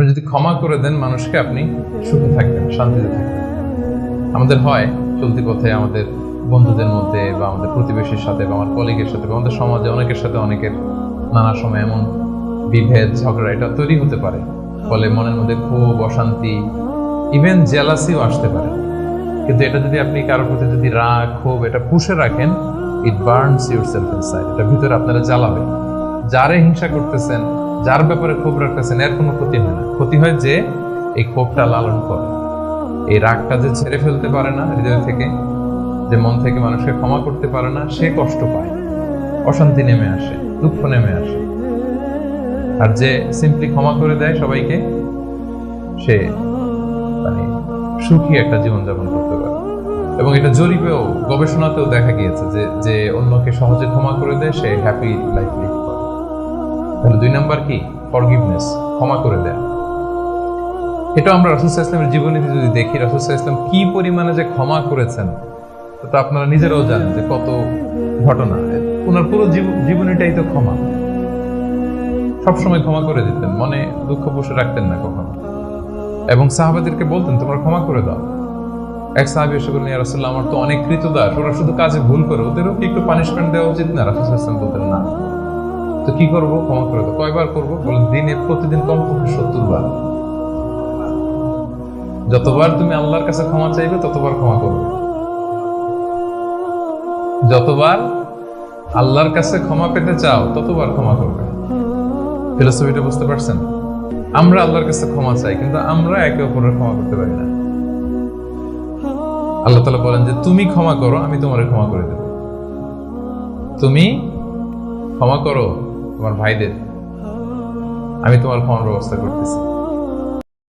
আপনি যদি ক্ষমা করে দেন মানুষকে, আপনি সুখে থাকবেন, শান্তিতে থাকবেন। আমাদের হয় চলতি পথে আমাদের বন্ধুদের মধ্যে বা আমাদের প্রতিবেশীর সাথে বা আমার কলিগের সাথে বা আমাদের সমাজে অনেকের সাথে অনেকের নানা সময় এমন বিভেদ, ঝগড়া, এটা তৈরি হতে পারে। ফলে মনের মধ্যে ক্ষোভ, অশান্তি ইভেন জেলাসিও আসতে পারে। কিন্তু এটা যদি আপনি কারোর প্রতি যদি রাগ, ক্ষোভ, এটা পুষে রাখেন it burns yourself inside এটা ভিতরে আপনারা জ্বালাবে যারে হিংসা করতেছেন, যার ব্যাপারে ক্ষোভ রাখতেছেন, এর কোনো ক্ষতি হয় না। ক্ষতি হয় যে এই ক্ষোভটা লালন করে। এই রাগটা যে ছেড়ে ফেলতে পারে না হৃদয় থেকে, যে মন থেকে মানুষকে ক্ষমা করতে পারে না, সে কষ্ট পায়। অশান্তি নেমে আসে, দুঃখ নেমে আসে। আর যে সিম্পলি ক্ষমা করে দেয় সবাইকে, সে মানে সুখী একটা জীবনযাপন করতে পারে। এবং এটা জরিপেও, গবেষণাতেও দেখা গিয়েছে যে যে অন্যকে সহজে ক্ষমা করে দেয়, সে হ্যাপি লাইফ লিড তাহলে দুই নাম্বার কি? ফরগিভনেস ক্ষমা করে দেয়া। এটা আমরা রাসুসাহ ইসলামের জীবনীতে যদি দেখি রাসুসাহ ইসলাম কি পরিমাণে যে ক্ষমা করেছেন, তো আপনারা নিজেরাও জানেন যে কত ঘটনা। ওনার পুরো জীবনীটাই তো ক্ষমা। সবসময় ক্ষমা করে দিতেন, মনে দুঃখ বসে রাখতেন না কখনো। এবং সাহাবাদেরকে বলতেন, তোমরা ক্ষমা করে দাও। এক সাহাবি এসে বললেন, ইয়া আমার তো অনেক কৃতদাস, ওরা শুধু কাজে ভুল করে, ওদেরও কি একটু পানিশমেন্ট দেওয়া উচিত? না, রাসূল আলাইহি বলতেন, না। তো কি করব? ক্ষমা করে দাও। কয়বার করব? বলেন, দিনে, প্রতিদিন কমপক্ষে সত্তর বার যতবার তুমি আল্লাহর কাছে ক্ষমা চাইবে, ততবার ক্ষমা করবে। যতবার আল্লাহর কাছে ক্ষমা পেতে চাও, ততবার ক্ষমা করবে। ফিলোসফিটা বুঝতে পারছেন? আমরা আল্লাহর কাছে ক্ষমা চাই, কিন্তু আমরা একে অপরের ক্ষমা করতে পারি না। আল্লাহ তালা বলেন যে, তুমি ক্ষমা করো, আমি তোমার ক্ষমা করে দেব। তুমি ক্ষমা করো তোমার ভাইদের। আমি তোমার ক্ষমার ব্যবস্থা করতেছি।